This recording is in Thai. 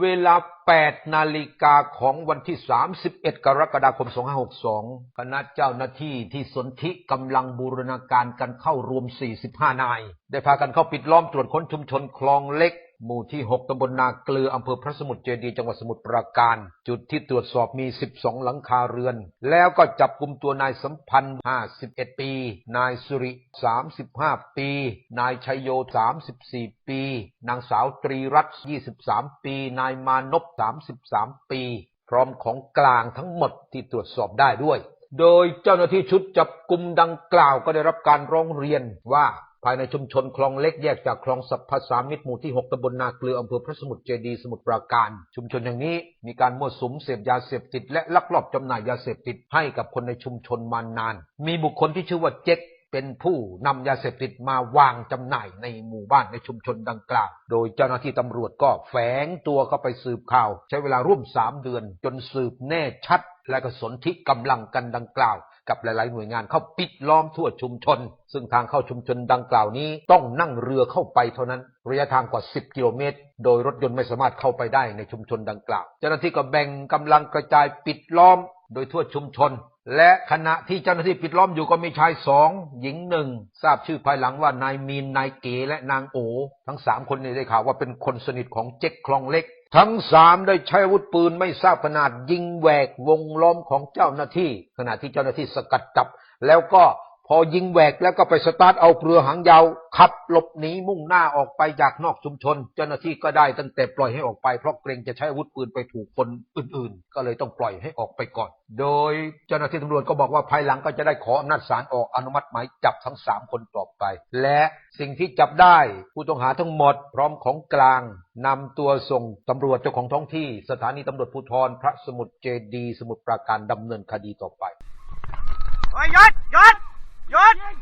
เวลา 8 นาฬิกาของวันที่ 31 กรกฎาคม 2562 คณะเจ้าหน้าที่ที่สนธิกำลังบูรณาการกันเข้ารวม 45 นาย ได้พากันเข้าปิดล้อมตรวจค้นชุมชนคลองเล็ก หมู่ที่ 6ตำบลนาเกลืออำเภอพระสมุทรเจดีย์จังหวัดสมุทรปราการ จุดที่ตรวจสอบมี 12 หลังคาเรือน แล้วก็จับกลุ่มตัวนายสัมพันธ์ 51 ปี นายสุริ 35 ปี นายชัยโย 34 ปี นางสาวตรีรัตน์ 23 ปี นายมานพ 33 ปี พร้อมของกลางทั้งหมดที่ตรวจสอบได้ด้วย โดยเจ้าหน้าที่ชุดจับกลุ่มดังกล่าวก็ได้รับการร้องเรียนว่า ภายในชุมชนคลองเล็กแยกจากคลองสัพพสามิตรหมู่ที่ 6ตำบลนาเกลืออำเภอพระสมุทรเจดี สมุทรปราการ ชุมชนแห่งนี้มีการมั่วสุมเสพยาเสพติด และลักลอบจำหน่ายยาเสพติดให้กับคนในชุมชนมานาน มีบุคคลที่ชื่อว่าเจ๊ก เป็นผู้นำยาเสพติดมาวางจำหน่ายในหมู่บ้านในชุมชนดังกล่าว โดยเจ้าหน้าที่ตำรวจก็แฝงตัวเข้าไปสืบข่าว ใช้เวลาร่วมสามเดือน จนสืบแน่ชัด และก็สนธิกำลังกันดังกล่าว กับหลาย ๆ หน่วยงานเข้าปิดล้อมทั่วชุมชน ซึ่งทางเข้าชุมชนดังกล่าวนี้ต้องนั่งเรือเข้าไปเท่านั้น ระยะทางกว่า 10 กิโลเมตร โดยรถยนต์ไม่สามารถเข้าไปได้ในชุมชนดังกล่าว เจ้าหน้าที่ก็แบ่งกำลังกระจายปิดล้อม โดยทั่วชุมชน และขณะที่เจ้าหน้าที่ปิดล้อมอยู่ก็มีชายสองหญิงหนึ่งทราบชื่อภายหลังว่านายมีนนายเก๋และนางโอ ทั้งสามคนนี้ได้ข่าวว่าเป็นคนสนิทของเจ๊กคลองเล็ก ทั้งสามได้ใช้อาวุธปืนไม่ทราบขนาดยิงแหวกวงล้อมของเจ้าหน้าที่ ขณะที่เจ้าหน้าที่สกัดจับ แล้วก็ พอยิงแหวกแล้วก็ไปสตาร์ทเอาเรือหางยาวขับหลบหนีมุ่งหน้าออกไปจากนอกชุมชน เจ้าหน้าที่ก็ได้ตั้งแต่ปล่อยให้ออกไปเพราะเกรงจะใช้อาวุธปืนไปถูกคนอื่นๆ ก็เลยต้องปล่อยให้ออกไปก่อน โดยเจ้าหน้าที่ตำรวจก็บอกว่าภายหลังก็จะได้ขออำนาจศาลออกอนุมัติหมายจับทั้งสามคนต่อไป และสิ่งที่จับได้ผู้ต้องหาทั้งหมดพร้อมของกลางนำตัวส่งตำรวจเจ้าของท้องที่ สถานีตำรวจภูธรพระสมุทรเจดี สมุทรปราการดำเนินคดีต่อไปเฮ้ยหยุด George!